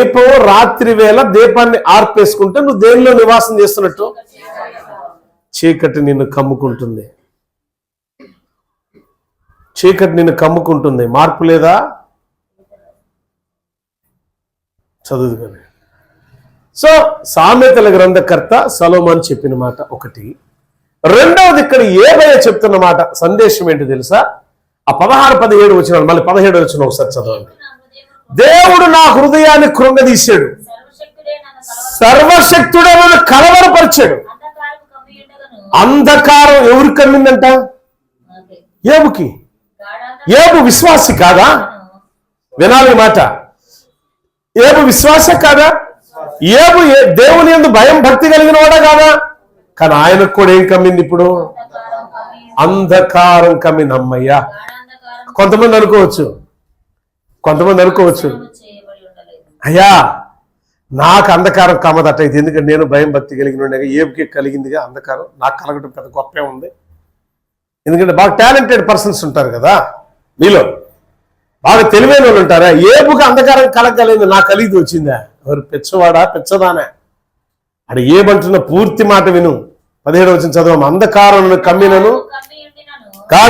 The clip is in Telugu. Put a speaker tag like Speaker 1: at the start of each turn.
Speaker 1: దీపం రాత్రి వేళ దీపాన్ని ఆర్పేసుకుంటే నువ్వు దేనిలో నివాసం చేస్తున్నట్టు? చీకటి నిన్ను కమ్ముకుంటుంది. చీకటి నిన్ను కమ్ముకుంటుంది. మార్పు లేదా? చదువు కానీ సో సామెతల గ్రంథకర్త సలోమాన్ చెప్పిన మాట ఒకటి. రెండవది ఇక్కడ ఏబయ చెప్తున్న మాట సందేశం ఏంటి తెలుసా? ఆ పదహారు పదిహేడు వచ్చిన మళ్ళీ పదిహేడు వచ్చిన ఒకసారి చదవండి. దేవుడు నా హృదయాన్ని కృంగదీశాడు.
Speaker 2: సర్వశక్తుడే నన్ను
Speaker 1: సర్వశక్తుడే కలవరపరిచాడు. అంధకారం ఎవరు కమ్మిందంట
Speaker 2: అదే.
Speaker 1: ఏబుకి. ఏబు విశ్వాసి కాదా? వినాలి మాట. ఏబు విశ్వాస కాదా? ఏబు ఏ- దేవుని ఎందు భయం భక్తి కలిగిన వాడా కాదా? కానీ ఆయనకు కూడా ఏం కమ్మింది ఇప్పుడు? అంధకారం కమ్మింది అమ్మయ్యా. కొంతమంది అనుకోవచ్చు కొంతమంది అనుకోవచ్చు. అయ్యా నాకు అంధకారం కమ్మదట ఇది ఎందుకంటే నేను భయం భక్తి కలిగిన. ఏబుకి కలిగిందిగా? అంధకారం. నాకు కలగడం పెద్ద గొప్పే ఉంది. ఎందుకంటే బాగా టాలెంటెడ్ పర్సన్స్ ఉంటారు కదా. మీలో. బాగా తెలివైన వాళ్ళు ఉంటారా? ఏబుకి అంధకారం కలగలేదు. నాకు కలిగి వచ్చిందా? ఎవరు పెచ్చవాడా? పెచ్చదానా? అది ఏమంటున్న పూర్తి మాట విను. పదిహేడు వచ్చిన చదవం అంధకారం కమ్మినను గాఢ